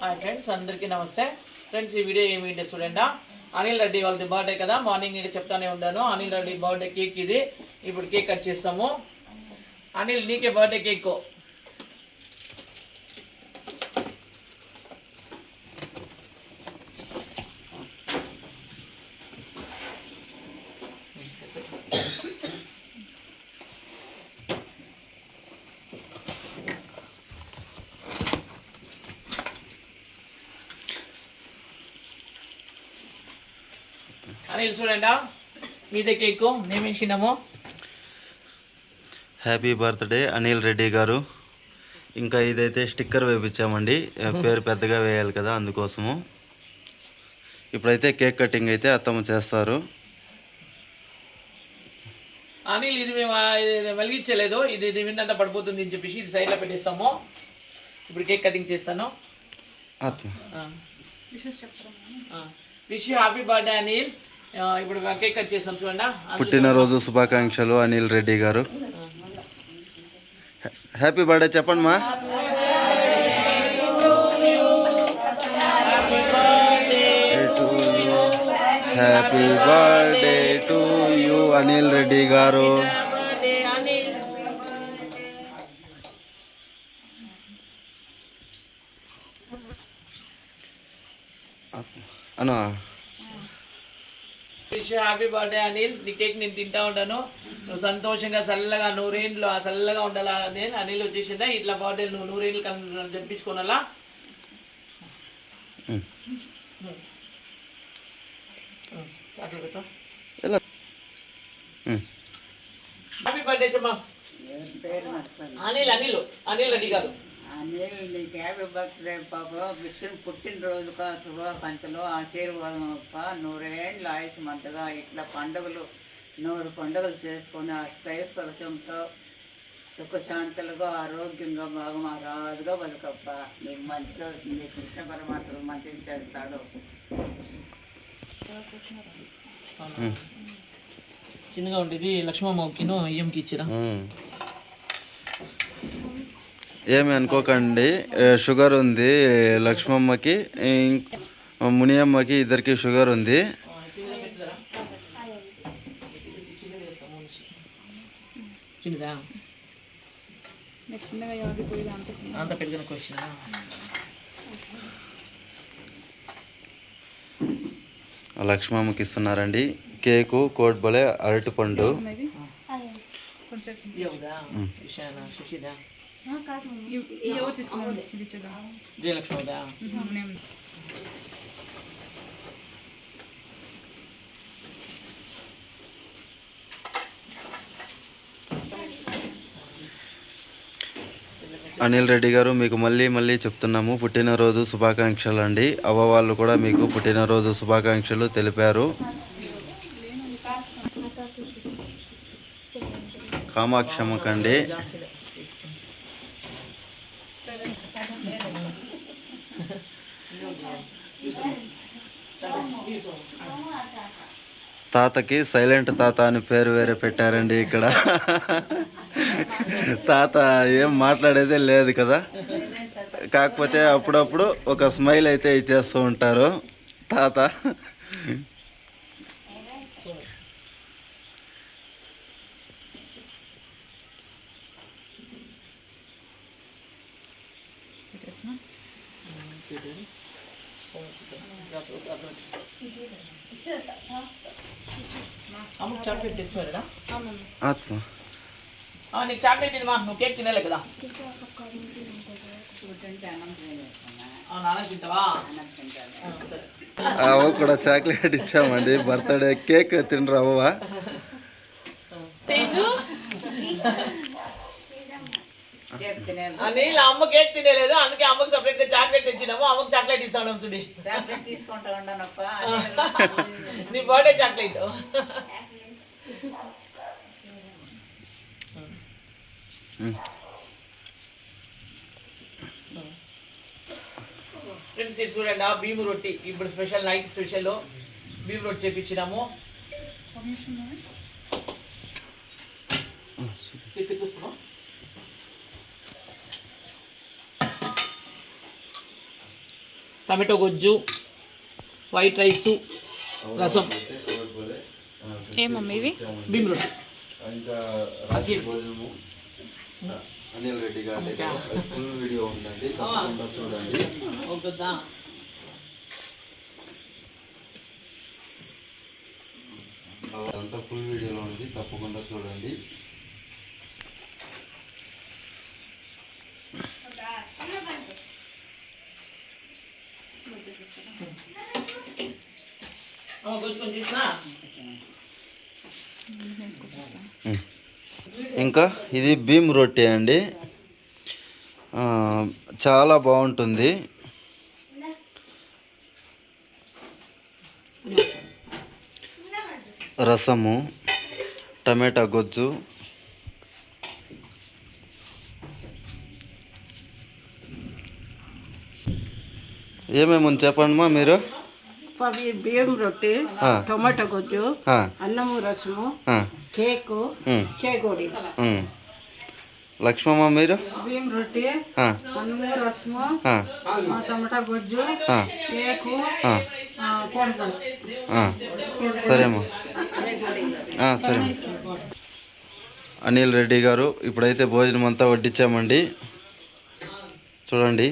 Hi friends అందరికీ నమస్తే. Friends ఈ వీడియో ఏమిటి స్టూడెంటా అనిల్ రెడ్డి వాళ్ళది బర్త్డే కదా మార్నింగ్ నేను చెప్తానే ఉన్నాను అనిల్ రెడ్డి బర్త్డే కేక్ ఇది. ఇప్పుడు కేక్ కట్ చేస్తాము. అనిల్ నీకే బర్త్డే కేక్ అనిల్ స్టూడెంటా మీదే కేక్ నేమేసినాము హ్యాపీ బర్త్డే అనిల్ రెడ్డి గారు. ఇంకా ఇదైతే స్టిక్కర్ వేపించామండి పేరు పెద్దగా వేయాలి కదా అందుకోసము. ఇప్పుడైతే కేక్ కటింగ్ అయితే అత్తమ్మ చేస్తారు. అనిల్ ఇది మేము వెలిగించలేదు. ఇది ఇది విన్నంత పడిపోతుంది అని చెప్పేసి ఇది సైడ్లో పెట్టేస్తాము. ఇప్పుడు కేక్ కటింగ్ చేస్తాను. ఆత్మ విష్ హ్యాపీ బర్త్డే అనిల్ ఇప్పుడు కేక్ కట్ చేసాం చూడండి? పుట్టినరోజు శుభాకాంక్షలు అనిల్ రెడ్డి గారు. హ్యాపీ బర్త్డే చెప్పండి మా. Happy birthday to you Anil Reddy garu. అన్నా విష్ హ్యాపీ బర్త్డే అనిల్ నీ కేక్ నేను తింటా ఉంటాను. నువ్వు సంతోషంగా చల్లగా నూరేండ్లు ఆ చల్లగా ఉండాలా నేను అనిల్ వచ్చేసిందా. ఇట్లా బర్త్డే నువ్వు నూరేండ్లు కన్ తెప్పించుకోనాలా. అట్లా పెట్టు. హ్యాపీ బర్త్డే చెప్పమ్మా అనిల్ అనిల్ అనిల్ రెడ్డి గారు అనిల్ నీకు హ్యాపీ బర్త్డే పాప విష్ణు పుట్టినరోజు శుభాకాంక్షలు ఆశీర్వాదం నూరేళ్ళు ఆయుష్ మంతగా ఇట్లా పండుగలు నూరు పండుగలు చేసుకొని అష్టైశ్వర్యంతో సుఖశాంతులుగా ఆరోగ్యంగా బాగా మా రాజుగా బతుకప్ప. నీకు మంచిగా అవుతుంది కృష్ణ పరమాత్ముడు మంచిగా చేస్తాడు. చిన్నగా ఉండేది లక్ష్మమ్మకిను అయ్యంకి ఇచ్చిరా. ఏమి అనుకోకండి. షుగర్ ఉంది లక్ష్మమ్మకి మునియమ్మకి ఇద్దరికి షుగర్ ఉంది. చిన్నదా? అంత పెరిగిన క్వశ్చన్ లక్ష్మమ్మకి ఇస్తున్నారండి. కేకు కోడ్బలే అరటిపండు. ఇవ్వదా విషయానా సుషిదా ఎవరు తీసుకున్నాను ఇది ఇచ్చేద్దాం జయలక్ష్మదా నేను అనిల్ రెడ్డి గారు మీకు మళ్ళీ మళ్ళీ చెప్తున్నాము. పుట్టినరోజు శుభాకాంక్షలు అండి. అవ్వ వాళ్ళు కూడా మీకు పుట్టినరోజు శుభాకాంక్షలు తెలిపారు. కామాక్షమ్మకండి తాతకి సైలెంట్ తాత అని పేరు వేరే పెట్టారండి ఇక్కడ. తాత ఏం మాట్లాడేదే లేదు కదా. కాకపోతే అప్పుడప్పుడు ఒక స్మైల్ అయితే ఇచ్చేస్తూ ఉంటారు. తాత. అమ్మ చాక్లెట్ తీసుకున్నారా ఆత్మ నీకు చాక్లెట్ ఇది మా నువ్వు కేక్ తినలే కదా అవ్వ కూడా చాక్లెట్ ఇచ్చామండి. బర్త్డే కేక్ తినరు అవ్వ అనిల్ అమ్మ కేక్ తినలేదు అందుకే అమ్మకి సపరేట్గా చాక్లెట్ తెచ్చినాము అమ్మకి చాక్లెట్ ఇస్తాను చూడి చాక్లెట్ తీసుకుంటా ఉంటానప్ప నీ బర్త్డే చాక్లెట్. ఫ్రెండ్స్ ఇది చూడండి ఆ భీము రొట్టి ఇప్పుడు స్పెషల్ నైట్ స్పెషల్ భీము రొట్టి చేపించినాము తిప్పుకొస్తున్నాం టమాటో గుజ్జు వైట్ రైసు రసం. ఏం మమ్మీ ఇవి? భీమ్ రొట్టి అనిల్ రెడ్డి గారి ఫుల్ వీడియో ఉందండి. తప్పకుండా చూడండి. అవుతుందా? అదంతా ఫుల్ వీడియోలో ఉంది. తప్పకుండా చూడండి. Hmm. ఇంకా ఇది భీమ్ రొట్టె అండి. చాలా బాగుంటుంది. రసము టమాటా గొజ్జు. ఏమేమి ఉంది చెప్పండి మా మీరు? అవి బియ్యం రొట్టె ఆ, టొమాటో గుజ్జు ఆ, అన్నము రసము ఆ, కేకు చేగోడి. లక్ష్మమ్మ మీరు? బియ్యం రొట్టె అన్నము రసము టమాటా గుజ్జు కేకు. సరేమ్మా సరే. అనిల్ రెడ్డి గారు ఇప్పుడైతే భోజనం అంతా వడ్డించామండి. చూడండి.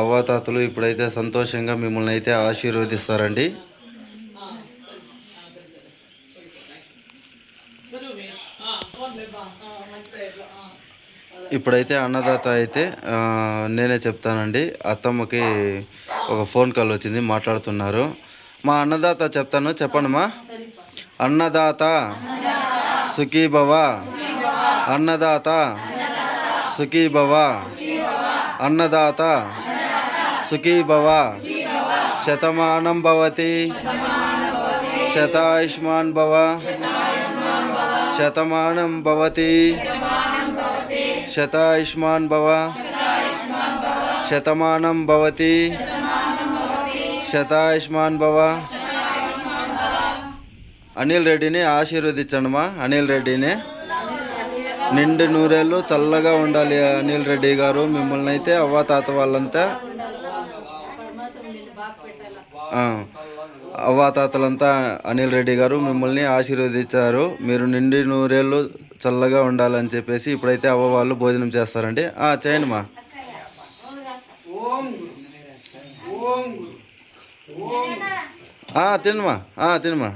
అవ్వాతాతలు ఇప్పుడైతే సంతోషంగా మిమ్మల్ని అయితే ఆశీర్వదిస్తారండి. ఇప్పుడైతే అన్నదాత అయితే నేనే చెప్తానండి. అత్తమ్మకి ఒక ఫోన్ కాల్ వచ్చింది మాట్లాడుతున్నారు. మా అన్నదాత చెప్తాను చెప్పండమ్మా అన్నదాత సుఖీభవ. అన్నదాత సుఖీభవ. అన్నదాత సుఖీ భవ శతమానం భవతి శతాయుష్మాన్ భవ శతమానం భవతి శతాయుష్మాన్ భవ శతమానం భవతి శతాయుష్మాన్ భవ అనిల్ రెడ్డిని ఆశీర్వదించండిమా అనిల్ రెడ్డిని నిండు నూరేళ్ళు చల్లగా ఉండాలి అనిల్ రెడ్డి గారు. మిమ్మల్ని అయితే అవ్వ తాత వాళ్ళంతా అవ్వాతాతలంతా అనిల్ రెడ్డి గారు మిమ్మల్ని ఆశీర్వదించారు. మీరు నిండి నూరేళ్ళు చల్లగా ఉండాలని చెప్పేసి ఇప్పుడైతే అవ్వ వాళ్ళు భోజనం చేస్తారండి. ఆ, చేయండి మా. తినమా తినమా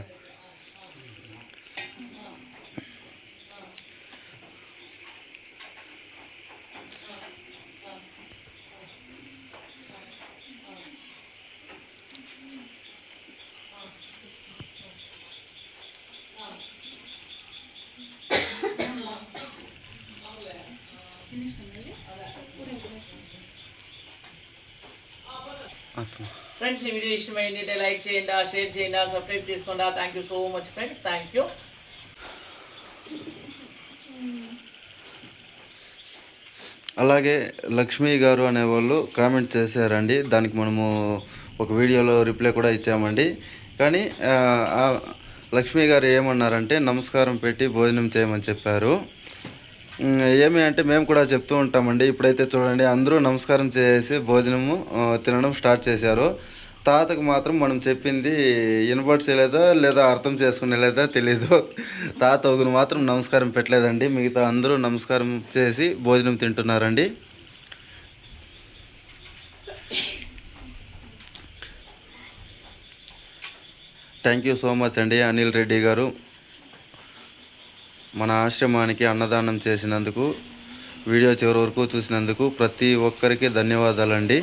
ఫ్రెండ్స్ ఈ వీడియో ఇష్టమైంది లైక్ చేయండి షేర్ చేయండి సబ్స్క్రైబ్ చేసుకోండి. Thank you so much friends thank you అలాగే లక్ష్మి గారు అనేవాళ్ళు కామెంట్ చేశారండి. దానికి మనము ఒక వీడియోలో రిప్లై కూడా ఇచ్చామండి. కానీ లక్ష్మి గారు ఏమన్నారంటే నమస్కారం పెట్టి భోజనం చేయమని చెప్పారు. ఏమి అంటే మేము కూడా చెప్తూ ఉంటామండి. ఇప్పుడైతే చూడండి అందరూ నమస్కారం చేసి భోజనము తినడం స్టార్ట్ చేశారు. తాతకు మాత్రం మనం చెప్పింది వినపడిచేలేదా లేదా అర్థం చేసుకునేలేదా తెలీదు. తాత ఒకరు మాత్రం నమస్కారం పెట్టలేదండి. మిగతా అందరూ నమస్కారం చేసి భోజనం తింటున్నారండి. థ్యాంక్ యూ సో మచ్ అండి అనిల్ రెడ్డి గారు. మన ఆశ్రమానికి అన్నదానం చేసినందుకు వీడియో చివరి వరకు చూసినందుకు ప్రతి ఒక్కరికి ధన్యవాదాలండి.